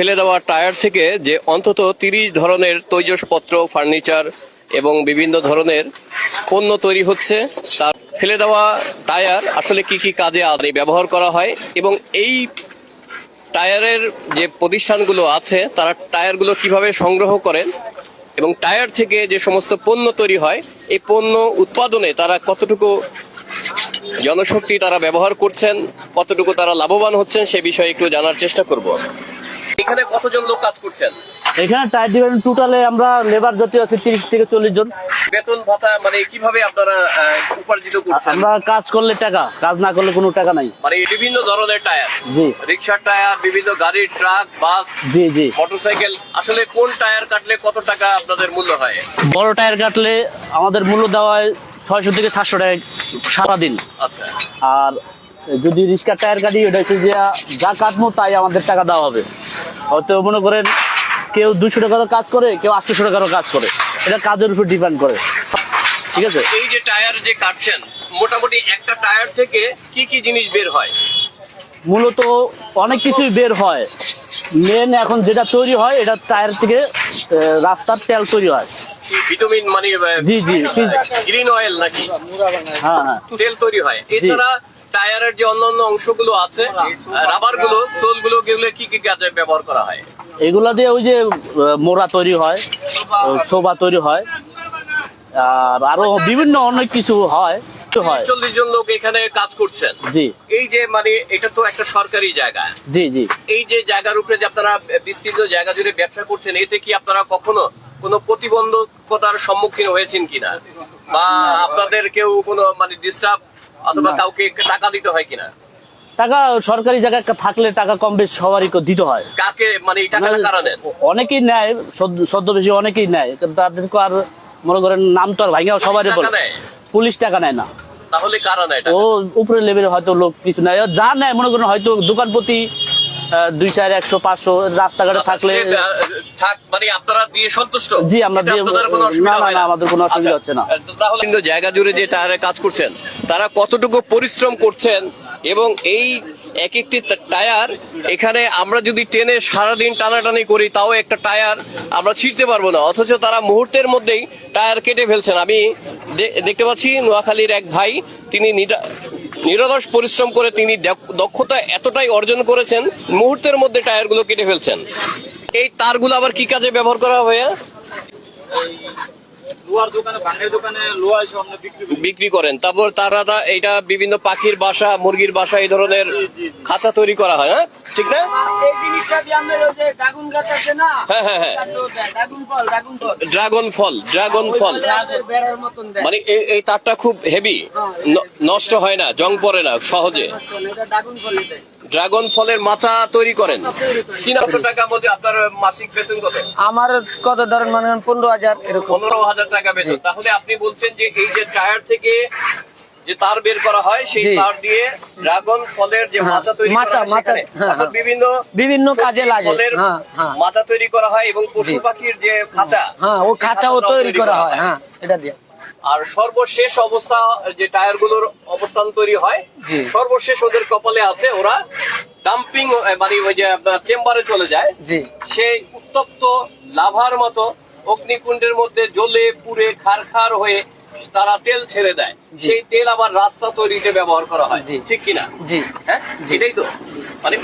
ফেলে দেওয়া টায়ার থেকে যে অন্তত তিরিশ ধরনের তৈজসপত্র, ফার্নিচার এবং বিভিন্ন ধরনের পণ্য তৈরি হচ্ছে, তার ফেলে দেওয়া টায়ার আসলে কি কি কাজে আদে ব্যবহার করা হয় এবং এই টায়ারের যে প্রতিষ্ঠানগুলো আছে, তারা টায়ারগুলো কীভাবে সংগ্রহ করেন এবং টায়ার থেকে যে সমস্ত পণ্য তৈরি হয়, এই পণ্য উৎপাদনে তারা কতটুকু জনশক্তি তারা ব্যবহার করছেন, কতটুকু তারা লাভবান হচ্ছেন, সে বিষয়ে একটু জানার চেষ্টা করব এখানে কতজন লোক কাজ করছেন? এখানে টায়ার ডিপার্টমেন্ট টোটালে আমরা লেবার জাতীয় আছে তিরিশ থেকে চল্লিশ জন। বেতন ভাতা মানে কীভাবে আপনারা উপার্জিত করছেন? আমরা কাজ করলে টাকা কাজ না করলে কোনো টাকা নাই। মানে বিভিন্ন ধরনের টায়ার জি। রিক্সার টায়ার বিভিন্ন গাড়ির ট্রাক বাস জি জি। মোটরসাইকেল আসলে কোন টায়ার কাটলে কত টাকা আপনাদের মূল্য হয়? বড় টায়ার কাটলে আমাদের মূল্য দেওয়া হয় ছয়শো থেকে সাতশো টাকা সারাদিন। আচ্ছা। আর যদি রিক্সার টায়ার কাটি ওটা হচ্ছে যে যা কাটবো তাই আমাদের টাকা দেওয়া হবে। হয়তো মনে করেন কেউ দুশো টাকারও কাজ করে কেউ আটশোশো টাকারও কাজ করে। এটা কাজের উপর ডিপেন্ড করে। ঠিক আছে? এই যে টায়ার যে কাটছেন মোটামুটি একটা টায়ার থেকে কি কি জিনিস বের হয়? মূলত অনেক কিছুই বের হয়। মেন এখন যেটা তৈরি হয় এটা টায়ার থেকে রাস্তার তেল তৈরি হয়। ভিটামিন মানে জি, জি। গ্রিন অয়েল নাকি? হ্যাঁ হ্যাঁ। তেল তৈরি হয়। এছাড়া টায়ারের যে অন্যান্য অংশগুলো আছে রাবারগুলো সোলগুলো কি কি কাজে ব্যবহার করা হয়? এগুলা দিয়ে ওই যে মোড়া তৈরি হয় শোভা। তৈরি হয়। আর আরও বিভিন্ন অনেক কিছু হয় কিছু হয়। চল্লিশ জন লোক এখানে কাজ করছেন। জি। এই যে মানে এটা তো একটা সরকারি জায়গা। জি জি। এই যে জায়গার উপরে যে আপনারা বিস্তৃত জায়গা জুড়ে ব্যবসা করছেন এতে কি আপনারা কখনো কোনো প্রতিবন্ধকতার সম্মুখীন হয়েছেন কিনা? বা আপনাদের কেউ কোনো মানে ডিস্টার্ব অথবা কাউকে টাকা দিতে হয় কিনা? টাকা সরকারি জায়গায় থাকলে টাকা কম বেশ সবারই দিতে হয়। কাকে? মানে এই টাকাটা কারা দেন অনেকেই নেয় সদ- সদ্য বেশি অনেকেই নেয় কিন্তু তাদেরকে আর মনে করেন নাম তো আর ভাঙা সবারই বলে। পুলিশ টাকা নেয় না। তাহলে কারা নেয় ও উপরে লেভেলে হয়তো লোক কিছু নেয়। যা নেয় মনে করেন হয়তো দোকান প্রতি আহ, দুই চার একশো পাঁচশো রাস্তাঘাটে থাকলে থাক মানে আপনারা দিয়ে সন্তুষ্ট? জি, আমরা অসুবিধা না, না, আমাদের কোনো অসুবিধা আচ্ছা, হচ্ছে না। তাহলে কিন্তু জায়গা জুড়ে যে টায়ারে কাজ করছেন তারা কতটুকু পরিশ্রম করছেন এবং এই এক একটি টায়ার এখানে আমরা যদি টেনে সারাদিন টানাটানি করি তাও একটা টায়ার আমরা ছিঁড়তে পারব না। অথচ তারা মুহূর্তের মধ্যেই টায়ার কেটে ফেলছেন। আমি দেখতে পাচ্ছি নোয়াখালীর এক ভাই তিনি নিরলস পরিশ্রম করে তিনি দক্ষ- দক্ষতা এতটাই অর্জন করেছেন মুহূর্তের মধ্যে টায়ারগুলো কেটে ফেলছেন। এই তারগুলো আবার কি কাজে ব্যবহার করা হয় বিক্রি করেন। তারপর তারা এটা বিভিন্ন পাখির বাসা মুরগির বাসা এই ধরনের খাঁচা তৈরি করা হয় হ্যাঁ? ঠিক না? ড্রাগন হ্যাঁ, হ্যাঁ, হ্যাঁ। ড্রাগন ফল ড্রাগন ফল। মানে এই তারটা খুব হেভি নষ্ট হয় না জং পড়ে না সহজে। ড্রাগন ফলের মাচা তৈরি করেন। মাচা তৈরি করি। তিন কত মধ্যে আপনার মাসিক বেতন কত? আমার কত ধরেন মানে পনেরো হাজার এরকম। পনেরো হাজার টাকা বেতন। তাহলে আপনি বলছেন যে এই যে টায়ার থেকে যে তার বের করা হয় সেই তার দিয়ে ড্রাগন ফলের যে হ্যাঁ, মাচা তৈরি মাচা, হ্যাঁ, হ্যাঁ। বিভিন্ন বিভিন্ন কাজে লাগে। মাচা তৈরি করা হয় এবং পশু পাখির যে খাঁচা হ্যাঁ ও খাঁচাও তৈরি করা হয়। হ্যাঁ এটা দিয়ে। আর সর্বশেষ অবস্থা যে টায়ারগুলোর অবস্থান তৈরি হয় সর্বশেষ ওদের কপালে আছে ওরা ডাম্পিং মানে ওই যে আপনার চেম্বারে চলে যায়। জি। সেই উত্তপ্ত লাভার মতো অগ্নিকুণ্ডের মধ্যে জ্বলে পুড়ে খারখার হয়ে তারা তেল ছেড়ে দেয়। সেই তেল আবার রাস্তা তৈরিতে ব্যবহার করা হয়। ঠিক কিনা? জি। হ্যাঁ? জি। তো। মানে